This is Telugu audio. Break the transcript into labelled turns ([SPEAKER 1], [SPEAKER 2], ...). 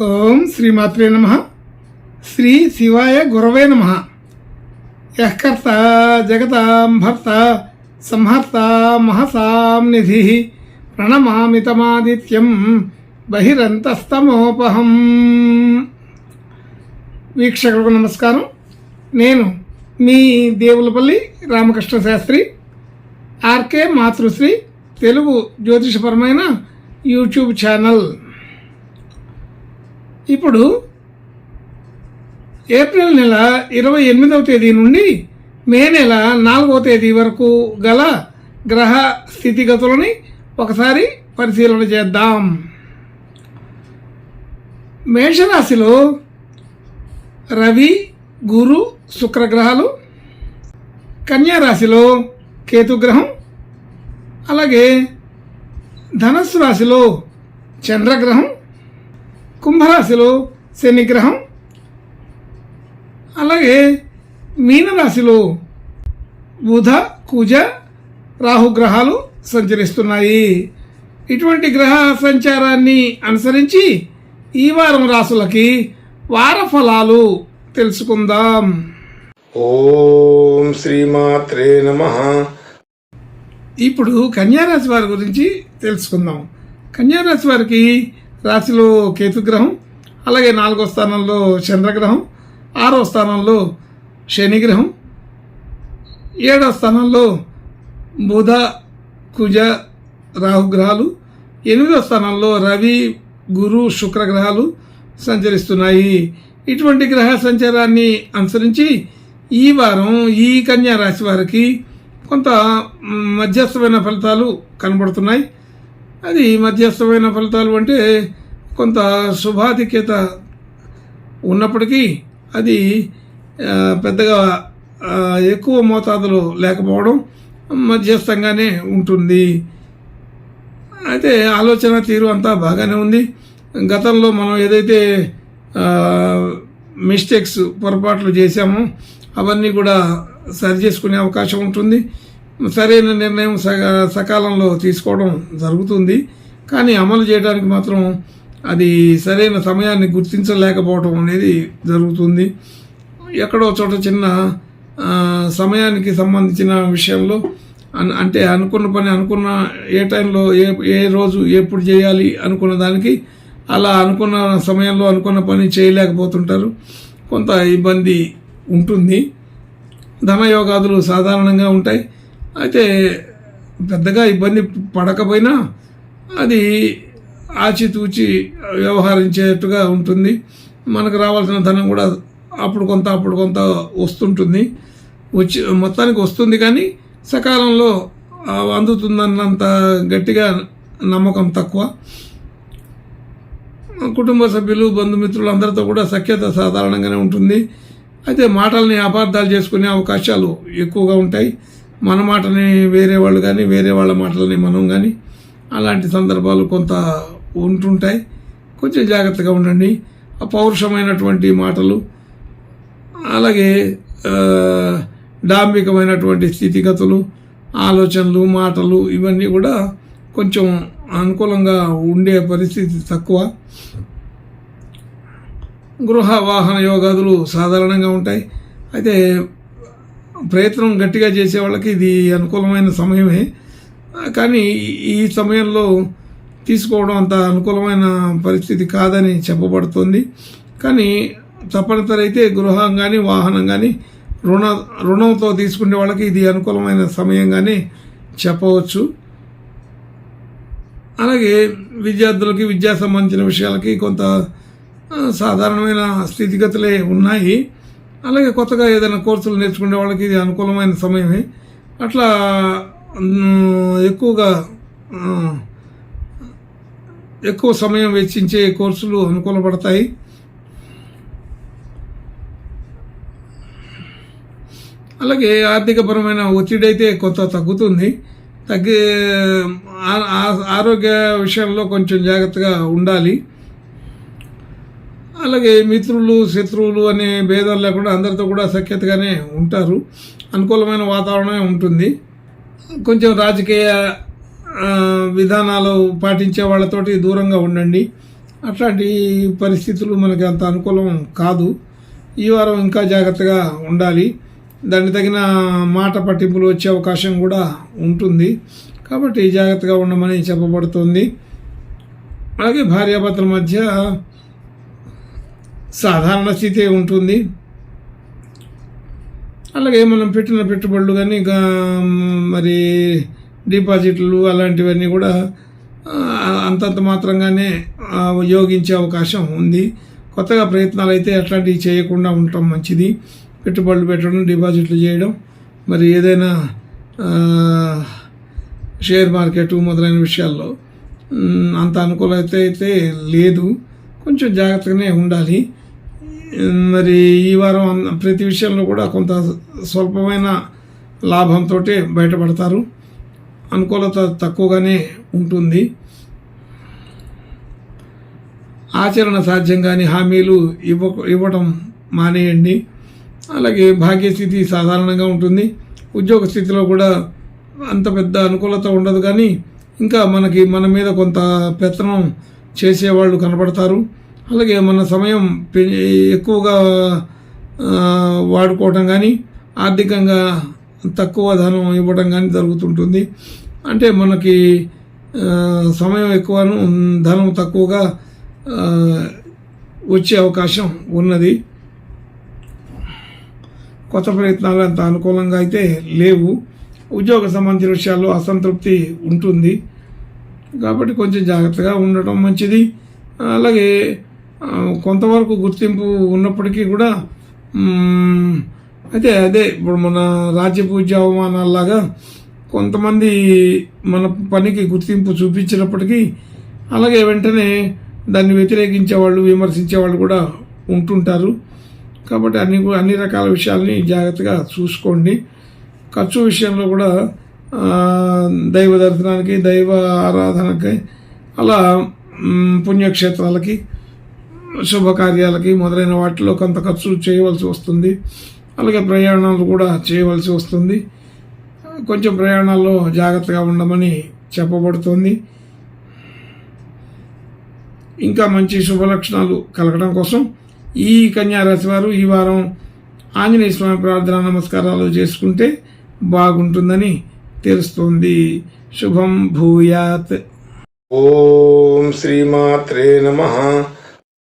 [SPEAKER 1] ఓం శ్రీమాత్రే నమ. శ్రీ శివాయ గురవే నమ. యఃకర్త జగతాం భర్త సంహర్త మహసాం నిధి. ప్రణమామితమాదిత్యం బహిరంతస్తమోపహం. వీక్షకులకు నమస్కారం. నేను మీ దేవులపల్లి రామకృష్ణ శాస్త్రి ఆర్కే మాతృశ్రీ తెలుగు జ్యోతిషపరమైన యూట్యూబ్ ఛానల్. ఇప్పుడు ఏప్రిల్ నెల ఇరవై ఎనిమిదవ తేదీ నుండి మే నెల నాలుగవ తేదీ వరకు గల గ్రహ స్థితిగతులని ఒకసారి పరిశీలన చేద్దాం. మేషరాశిలో రవి గురు శుక్రగ్రహాలు కన్యా రాశిలో కేతుగ్రహం అలాగే ధనస్సు రాశిలో చంద్రగ్రహం కుంభరాశిలో శనిగ్రహం అలాగే మీనరాశిలో బుధ కుజ రాహుగ్రహాలు సంచరిస్తున్నాయి. ఇటువంటి గ్రహ సంచారాన్ని అనుసరించి ఈ వారం రాసులకి వార ఫలాలు తెలుసుకుందాం.
[SPEAKER 2] ఓం శ్రీమాత్రే నమ.
[SPEAKER 1] ఇప్పుడు కన్యారాశి వారి గురించి తెలుసుకుందాం. కన్యారాశి వారికి రాశిలో కేతుగ్రహం అలాగే నాలుగో స్థానంలో చంద్రగ్రహం ఆరో స్థానంలో శనిగ్రహం ఏడో స్థానంలో బుధ కుజ రాహుగ్రహాలు ఎనిమిదో స్థానంలో రవి గురు శుక్రగ్రహాలు సంచరిస్తున్నాయి. ఇటువంటి గ్రహ సంచారాన్ని అనుసరించి ఈ వారం ఈ కన్యా రాశి వారికి కొంత మధ్యస్థమైన ఫలితాలు కనబడుతున్నాయి. అది మధ్యస్థమైన ఫలితాలు అంటే కొంత శుభాధిక్యత ఉన్నప్పటికీ అది పెద్దగా ఎక్కువ మోతాదులో లేకపోవడం మధ్యస్థంగానే ఉంటుంది. అయితే ఆలోచన తీరు అంతా బాగానే ఉంది. గతంలో మనం ఏదైతే మిస్టేక్స్ పొరపాట్లు చేశామో అవన్నీ కూడా సరి చేసుకునే అవకాశం ఉంటుంది. సరైన నిర్ణయం సకాలంలో తీసుకోవడం జరుగుతుంది. కానీ అమలు చేయడానికి మాత్రం అది సరైన సమయాన్ని గుర్తించలేకపోవడం అనేది జరుగుతుంది. ఎక్కడో చోట చిన్న సమయానికి సంబంధించిన విషయంలో అన్- అంటే అనుకున్న పని అనుకున్న ఏ టైంలో ఏ ఏ రోజు ఎప్పుడు చేయాలి అనుకున్న దానికి అలా అనుకున్న సమయంలో అనుకున్న పని చేయలేకపోతుంటారు. కొంత ఇబ్బంది ఉంటుంది. ధనయోగాదులు సాధారణంగా ఉంటాయి. అయితే పెద్దగా ఇబ్బంది పడకపోయినా అది ఆచితూచి వ్యవహరించేట్టుగా ఉంటుంది. మనకు రావాల్సిన ధనం కూడా అప్పుడు కొంత అప్పుడు కొంత వస్తుంటుంది. వచ్చి మొత్తానికి వస్తుంది కానీ సకాలంలో అందుతుందన్నంత గట్టిగా నమ్మకం తక్కువ. కుటుంబ సభ్యులు బంధుమిత్రులు అందరితో కూడా సఖ్యత సాధారణంగానే ఉంటుంది. అయితే మాటల్ని అపార్థాలు చేసుకునే అవకాశాలు ఎక్కువగా ఉంటాయి. మన మాటని వేరే వాళ్ళు కానీ వేరే వాళ్ళ మాటలని మనం కానీ అలాంటి సందర్భాలు కొంత ఉంటుంటాయి. కొంచెం జాగ్రత్తగా ఉండండి. అపౌరుషమైనటువంటి మాటలు అలాగే డాంబికమైనటువంటి స్థితిగతులు ఆలోచనలు మాటలు ఇవన్నీ కూడా కొంచెం అనుకూలంగా ఉండే పరిస్థితి తక్కువ. గృహ వాహన యోగాదులు సాధారణంగా ఉంటాయి. అయితే ప్రయత్నం గట్టిగా చేసే వాళ్ళకి ఇది అనుకూలమైన సమయమే. కానీ ఈ సమయంలో తీసుకోవడం అంత అనుకూలమైన పరిస్థితి కాదని చెప్పబడుతుంది. కానీ తప్పనిసరి అయితే గృహం కానీ వాహనం కానీ రుణ రుణంతో తీసుకునే వాళ్ళకి ఇది అనుకూలమైన సమయంగానే చెప్పవచ్చు. అలాగే విద్యార్థులకి విద్యా సంబంధించిన విషయాలకి కొంత సాధారణమైన స్థితిగతులే ఉన్నాయి. అలాగే కొత్తగా ఏదైనా కోర్సులు నేర్చుకునే వాళ్ళకి ఇది అనుకూలమైన సమయమే. అట్లా ఎక్కువగా ఎక్కువ సమయం వెచ్చించే కోర్సులు అనుకూలపడతాయి. అలాగే ఆర్థికపరమైన ఒత్తిడి అయితే కొంత తగ్గుతుంది. తగ్గే ఆ- ఆరోగ్య విషయంలో కొంచెం జాగ్రత్తగా ఉండాలి. అలాగే మిత్రులు శత్రువులు అనే భేదాలు లేకుండా అందరితో కూడా సఖ్యతగానే ఉంటారు. అనుకూలమైన వాతావరణమే ఉంటుంది. కొంచెం రాజకీయ విధానాలు పాటించే వాళ్ళతోటి దూరంగా ఉండండి. అట్లాంటి పరిస్థితులు మనకి అంత అనుకూలం కాదు. ఈ వారం ఇంకా జాగ్రత్తగా ఉండాలి. దానికి తగిన మాట పట్టింపులు వచ్చే అవకాశం కూడా ఉంటుంది. కాబట్టి జాగ్రత్తగా ఉండమని చెప్పబడుతుంది. అలాగే భార్యాభర్తల మధ్య సాధారణ స్థితి ఉంటుంది. అలాగే మనం పెట్టిన పెట్టుబడులు కానీ మరి డిపాజిట్లు అలాంటివన్నీ కూడా అంతంత మాత్రంగానే యోగించే అవకాశం ఉంది. కొత్తగా ప్రయత్నాలు అయితే అట్లాంటివి చేయకుండా ఉండటం మంచిది. పెట్టుబడులు పెట్టడం డిపాజిట్లు చేయడం. మరి ఏదైనా షేర్ మార్కెట్ మొదలైన విషయాల్లో అంత అనుకూలత అయితే లేదు. కొంచెం జాగ్రత్తగానే ఉండాలి. మరి ఈ వారం ప్రతి విషయంలో కూడా కొంత స్వల్పమైన లాభంతో బయటపడతారు. అనుకూలత తక్కువగానే ఉంటుంది. ఆచరణ సాధ్యం కాని హామీలు ఇవ్వ ఇవ్వటం మానేయండి. అలాగే భాగ్యస్థితి సాధారణంగా ఉంటుంది. ఉద్యోగ స్థితిలో కూడా అంత పెద్ద అనుకూలత ఉండదు కానీ ఇంకా మనకి మన మీద కొంత పెత్తనం చేసేవాళ్ళు కనపడతారు. అలాగే మన సమయం పె- ఎక్కువగా వాడుకోవటం కానీ ఆర్థికంగా తక్కువ ధనం ఇవ్వడం కానీ జరుగుతుంటుంది. అంటే మనకి సమయం ఎక్కువను ధనం తక్కువగా వచ్చే అవకాశం ఉన్నది. కొత్త ప్రయత్నాలు అంత అనుకూలంగా అయితే లేవు. ఉద్యోగ సంబంధించిన విషయాల్లో అసంతృప్తి ఉంటుంది. కాబట్టి కొంచెం జాగ్రత్తగా ఉండటం మంచిది. అలాగే కొంతవరకు గుర్తింపు ఉన్నప్పటికీ కూడా అయితే అదే ఇప్పుడు మన రాజ్య పూజ అవమానాల్లాగా కొంతమంది మన పనికి గుర్తింపు చూపించినప్పటికీ అలాగే వెంటనే దాన్ని వ్యతిరేకించే వాళ్ళు విమర్శించే వాళ్ళు కూడా ఉంటుంటారు. కాబట్టి అన్ని అన్ని రకాల విషయాల్ని జాగ్రత్తగా చూసుకోండి. ఖర్చు విషయంలో కూడా దైవ దర్శనానికి దైవ ఆరాధనకి అలా పుణ్యక్షేత్రాలకి శుభకార్యాలకి మొదలైన వాటిలో కొంత ఖర్చు చేయవలసి వస్తుంది. అలాగే ప్రయాణాలు కూడా చేయవలసి వస్తుంది. కొంచెం ప్రయాణాల్లో జాగ్రత్తగా ఉండమని చెప్పబడుతుంది. ఇంకా మంచి శుభ లక్షణాలు కలగడం కోసం ఈ కన్యారాశి వారు ఈ వారం ఆంజనేయ స్వామి ప్రార్థన నమస్కారాలు చేసుకుంటే బాగుంటుందని తెలుస్తుంది. శుభం భూయాత్.
[SPEAKER 2] ఓం శ్రీమాత్రే నమ.